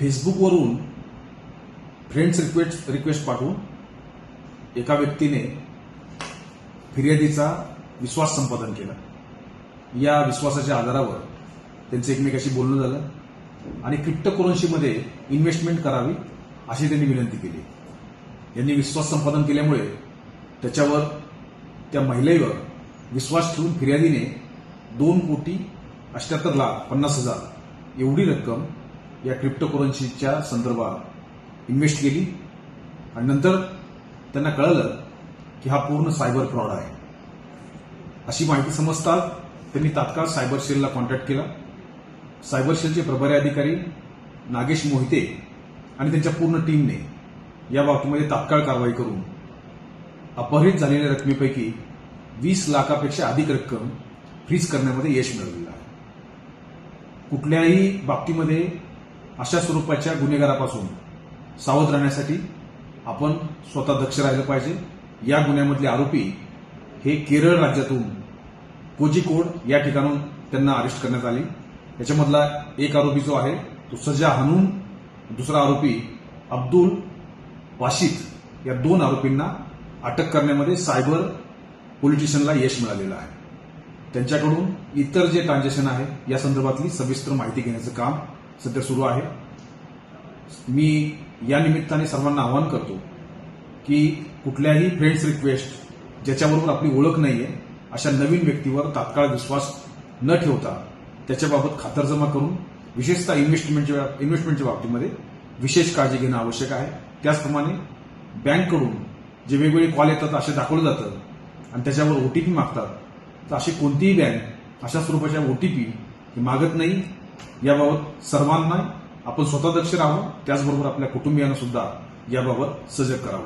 फेसबुकवरून friends request request पाठवून एका व्यक्तीने फिर्यादीचा विश्वास संपादन केला. या विश्वासाच्या आधारावर त्यांचं एकमेकाशी बोलणं झालं आणि क्रिप्टोकरन्सीमध्ये इन्व्हेस्टमेंट करावी अशी त्यांनी विनंती केली. यांनी विश्वास संपादन केल्यामुळे त्याच्यावर त्या महिलेवर विश्वास ठेवून फिर्यादीने दोन कोटी अष्ट्याहत्तर लाख पन्नास हजार एवढी रक्कम या क्रिप्टोकरन्सीच्या संदर्भात इन्व्हेस्ट केली. आणि नंतर त्यांना कळलं की हा पूर्ण सायबर फ्रॉड आहे. अशी माहिती समजतात त्यांनी तात्काळ सायबर सेलला कॉन्टॅक्ट केला. सायबर सेलचे प्रभारी अधिकारी नागेश मोहिते आणि त्यांच्या पूर्ण टीमने या बाबतीमध्ये तात्काळ कारवाई करून अपहरित झालेल्या रकमेपैकी वीस लाखापेक्षा अधिक रक्कम फ्रीज करण्यामध्ये यश मिळवलेलं आहे. कुठल्याही बाबतीमध्ये अशा स्वरूपाच्या गुन्हेगारापासून सावध राहण्यासाठी आपण स्वतः दक्ष राहिलं पाहिजे. या गुन्ह्यामधले आरोपी हे केरळ राज्यातून कोझिकोड या ठिकाणून त्यांना अरेस्ट करण्यात आली. याच्यामधला एक आरोपी जो आहे तो सजा हनून दुसरा आरोपी अब्दुल वाशिद या दोन आरोपींना अटक करण्यामध्ये सायबर पोलीस स्टेशनला यश मिळालेलं आहे. त्यांच्याकडून इतर जे ट्रान्झॅक्शन आहे या संदर्भातली सविस्तर माहिती घेण्याचं काम सध्या सुरू आहे. मी या निमित्ताने सर्वांना आवाहन करतो की कुठल्याही फ्रेंड्स रिक्वेस्ट ज्याच्याबरोबर आपली ओळख नाहीये अशा नवीन व्यक्तीवर तात्काळ विश्वास न ठेवता त्याच्याबाबत खातरजमा करून विशेषतः इन्व्हेस्टमेंटच्या इन्व्हेस्टमेंटच्या बाबतीमध्ये विशेष काळजी घेणं आवश्यक आहे. त्याचप्रमाणे बँककडून जे वेगवेगळे कॉल येतात असे दाखवलं जातं आणि त्याच्यावर ओ टी पी मागतात तर अशी कोणतीही बँक अशा स्वरूपाच्या ओ टी ही मागत नाही. याबाबत सर्वांना आपण स्वतः दक्ष राहावं. त्याचबरोबर आपल्या कुटुंबियांना सुद्धा याबाबत सजग करावं.